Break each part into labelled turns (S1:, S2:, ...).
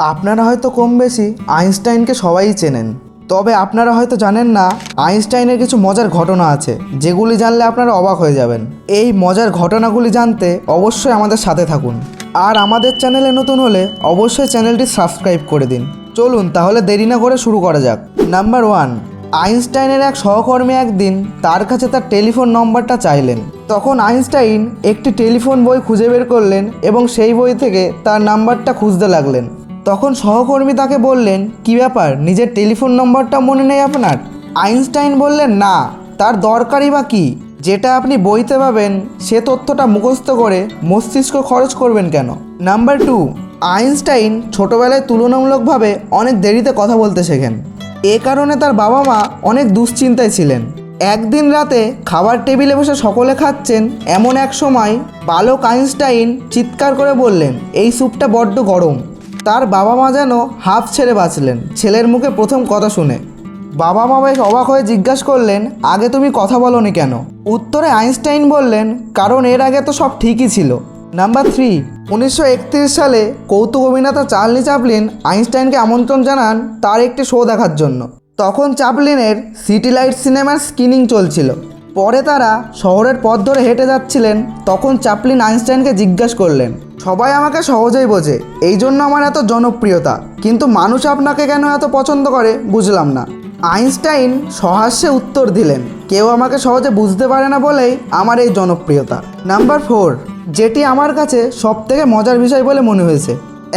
S1: আপনারা হয়তো কম বেশি আইনস্টাইনকে সবাই চেনেন। তবে আপনারা হয়তো জানেন না, আইনস্টাইনের কিছু মজার ঘটনা আছে, যেগুলি জানলে আপনারা অবাক হয়ে যাবেন। এই মজার ঘটনাগুলি জানতে অবশ্যই আমাদের সাথে থাকুন। আর আমাদের চ্যানেলে নতুন হলে অবশ্যই চ্যানেলটি সাবস্ক্রাইব করে দিন। চলুন তাহলে দেরি না করে শুরু করা যাক। নাম্বার ওয়ান, আইনস্টাইনের এক সহকর্মী একদিন তার কাছে তার টেলিফোন নম্বরটা চাইলেন। তখন আইনস্টাইন একটি টেলিফোন বই খুঁজে বের করলেন এবং সেই বই থেকে তার নাম্বারটা খুঁজতে লাগলেন। তখন সহকর্মী তাকে বললেন, কি ব্যাপার? নিজের টেলিফোন নম্বরটা মনে নেই আপনার? আইনস্টাইন বললেন, না, তার দরকারই বা কী? যেটা আপনি বইতে পাবেন, সে তথ্যটা মুখস্থ করে মস্তিষ্ক খরচ করবেন কেন? নাম্বার টু, আইনস্টাইন ছোটবেলায় তুলনামূলকভাবে অনেক দেরিতে কথা বলতে শেখেন। এ কারণে তার বাবা মা অনেক দুশ্চিন্তায় ছিলেন। একদিন রাতে খাবার টেবিলে বসে সকলে খাচ্ছেন, এমন এক সময় বালক আইনস্টাইন চিৎকার করে বললেন, এই স্যুপটা বড্ড গরম। তার বাবা মা যেন হাফ ছেড়ে বাঁচলেন। ছেলের মুখে প্রথম কথা শুনে। বাবা মা বেশ অবাক হয়ে জিজ্ঞাসা করলেন, আগে তুমি কথা বলনি কেন? উত্তরে আইনস্টাইন বললেন, কারণ এর আগে তো সব ঠিকই ছিল। নাম্বার থ্রি, উনিশশো একত্রিশ সালে কৌতুক অভিনেতা চার্লি চাপলিন আইনস্টাইনকে আমন্ত্রণ জানান তার একটি শো দেখার জন্য। তখন চাপলিনের সিটি লাইট সিনেমার স্ক্রিনিং চলছিল। পরে তারা শহরের পথ ধরে হেঁটে যাচ্ছিলেন, তখন চাপলিন আইনস্টাইনকে জিজ্ঞাসা করলেন, সবাই আমাকে সহজেই বোঝে, এই জন্য আমার এত জনপ্রিয়তা, কিন্তু মানুষ আপনাকে কেন এত পছন্দ করে, বুঝলাম না। আইনস্টাইন সহাস্যে উত্তর দিলেন, কেউ আমাকে সহজে বুঝতে পারে না বলেই আমার এই জনপ্রিয়তা। নাম্বার ফোর, যেটি আমার কাছে সবথেকে মজার বিষয় বলে মনে হয়েছে,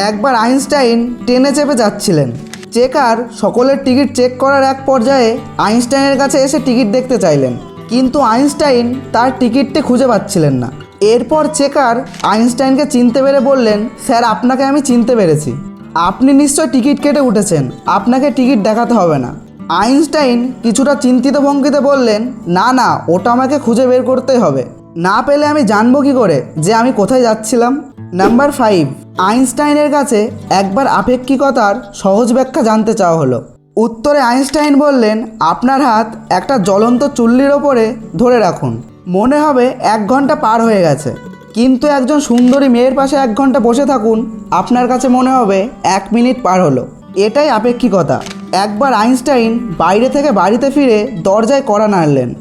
S1: একবার আইনস্টাইন ট্রেনে চেপে যাচ্ছিলেন, চেকার সকলের টিকিট চেক করার এক পর্যায়ে আইনস্টাইনের কাছে এসে টিকিট দেখতে চাইলেন। কিন্তু আইনস্টাইন তার টিকিটটি খুঁজে পাচ্ছিলেন না। এরপর চেকার আইনস্টাইনকে চিনতে পেরে বললেন, স্যার, আপনাকে আমি চিনতে পেরেছি। আপনি নিশ্চয় টিকিট কেটে উঠেছেন। আপনাকে টিকিট দেখাতে হবে না। আইনস্টাইন কিছুটা চিন্তিত ভঙ্গিতে বললেন, না না, ওটা আমাকে খুঁজে বের করতেই হবে। না পেলে আমি জানব কি করে? যে আমি কোথায় যাচ্ছিলাম? নাম্বার ফাইভ, আইনস্টাইনের কাছে একবার আপেক্ষিকতার সহজ ব্যাখ্যা জানতে চাওয়া হলো। উত্তরে আইনস্টাইন বললেন, আপনার হাত একটা জ্বলন্ত চুল্লির ওপরে ধরে রাখুন। মনে হবে এক ঘণ্টা পার হয়ে গেছে। কিন্তু একজন সুন্দরী মেয়ের পাশে এক ঘণ্টা বসে থাকুন, আপনার কাছে মনে হবে এক মিনিট পার হলো। এটাই আপেক্ষিকতা। একবার আইনস্টাইন বাইরে থেকে বাড়িতে ফিরে দরজায় কড়া নাড়লেন।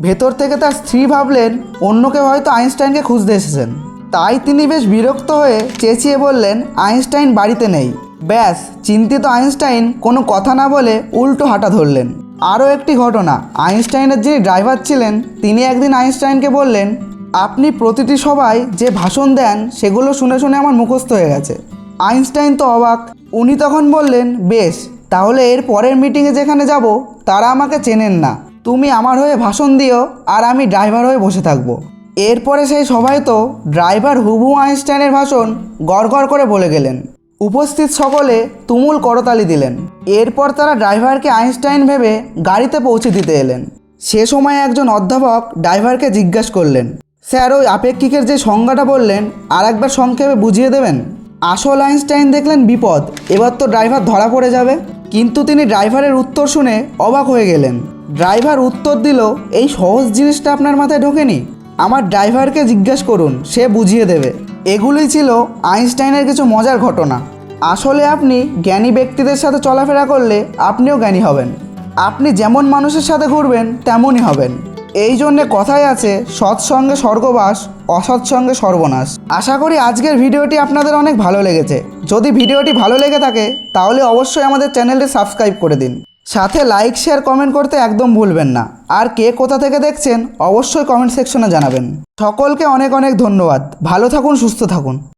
S1: ভেতর থেকে তার স্ত্রী ভাবলেন, অন্য কেউ হয়তো আইনস্টাইনকে খুঁজতে এসেছেন। তাই তিনি বেশ বিরক্ত হয়ে চেঁচিয়ে বললেন, আইনস্টাইন বাড়িতে নেই। ব্যাস, চিন্তিত আইনস্টাইন কোনো কথা না বলে উল্টো হাঁটা ধরলেন। আরও একটি ঘটনা, আইনস্টাইনের যিনি ড্রাইভার ছিলেন, তিনি একদিন আইনস্টাইনকে বললেন, আপনি প্রতিটি সভায় যে ভাষণ দেন, সেগুলো শুনে শুনে আমার মুখস্থ হয়ে গেছে। আইনস্টাইন তো অবাক। উনি তখন বললেন, বেশ, তাহলে এর পরের মিটিংয়ে যেখানে যাব, তারা আমাকে চেনেন না। তুমি আমার হয়ে ভাষণ দিও আর আমি ড্রাইভার হয়ে বসে থাকব। এরপরে সেই সবাই তো ড্রাইভার হুবু আইনস্টাইনের ভাষণ গড় করে বলে গেলেন। উপস্থিত সকলে তুমুল করতালি দিলেন। এরপর তারা ড্রাইভারকে আইনস্টাইন ভেবে গাড়িতে পৌঁছে দিতে এলেন। সে সময় একজন অধ্যাপক ড্রাইভারকে জিজ্ঞাসা করলেন, স্যার, ওই আপেক্ষিকের যে সংজ্ঞাটা বললেন, আর একবার সংক্ষেপে বুঝিয়ে দেবেন? আসল আইনস্টাইন দেখলেন বিপদ, এবার তো ড্রাইভার ধরা পড়ে যাবে। কিন্তু তিনি ড্রাইভারের উত্তর শুনে অবাক হয়ে গেলেন। ড্রাইভার উত্তর দিল, এই সহজ জিনিসটা আপনার মাথায় ঢোকেনি? আমার ড্রাইভারকে জিজ্ঞেস করুন, সে বুঝিয়ে দেবে। এগুলোই ছিল আইনস্টাইনের কিছু মজার ঘটনা। আসলে আপনি জ্ঞানী ব্যক্তিদের সাথে চলাফেরা করলে আপনিও জ্ঞানী হবেন। আপনি যেমন মানুষের সাথে ঘুরবেন, তেমনই হবেন। এই জন্যে কথাই আছে সৎসঙ্গে স্বর্গবাস অসৎসঙ্গে সর্বনাশ। আশা করি আজকের ভিডিওটি আপনাদের অনেক ভালো লেগেছে। যদি ভিডিওটি ভালো লেগে থাকে, তাহলে অবশ্যই আমাদের চ্যানেলটি সাবস্ক্রাইব করে দিন। সাথে লাইক শেয়ার কমেন্ট করতে একদম ভুলবেন না। আর কে কোথা থেকে দেখছেন, অবশ্যই কমেন্ট সেকশনে জানাবেন। সকলকে অনেক অনেক ধন্যবাদ। ভালো থাকুন, সুস্থ থাকুন।